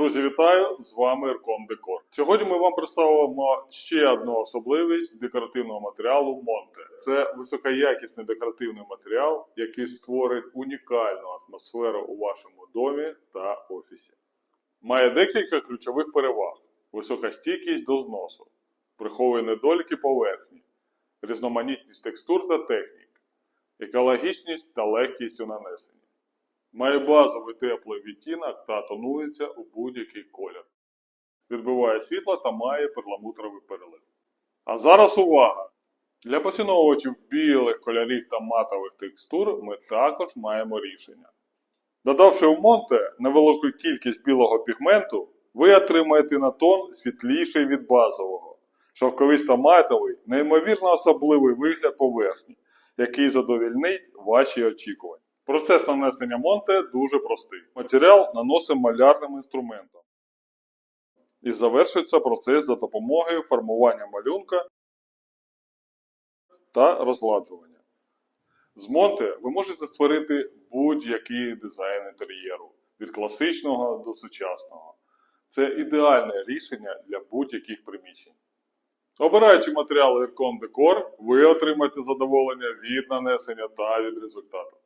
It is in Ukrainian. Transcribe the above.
Друзі, вітаю! З вами Еркон Декор. Сьогодні ми вам представимо ще одну особливість декоративного матеріалу Монте. Це високоякісний декоративний матеріал, який створить унікальну атмосферу у вашому домі та офісі. Має декілька ключових переваг: висока стійкість до зносу, приховує недоліки поверхні, різноманітність текстур та технік, екологічність та легкість у нанесенні. Має базовий теплий відтінок та тонується у будь-який колір. Відбиває світло та має перламутровий перелив. А зараз увага! Для поціновувачів білих кольорів та матових текстур ми також маємо рішення. Додавши у Монте невелику кількість білого пігменту, ви отримаєте на тон світліший від базового. Шовковисто матовий, неймовірно особливий вигляд поверхні, який задовільнить ваші очікування. Процес нанесення Монте дуже простий. Матеріал наносимо малярним інструментом. І завершується процес за допомогою формування малюнка та розгладжування. З Монте ви можете створити будь-який дизайн інтер'єру від класичного до сучасного. Це ідеальне рішення для будь-яких приміщень. Обираючи матеріали Aircon Decor, ви отримаєте задоволення від нанесення та від результату.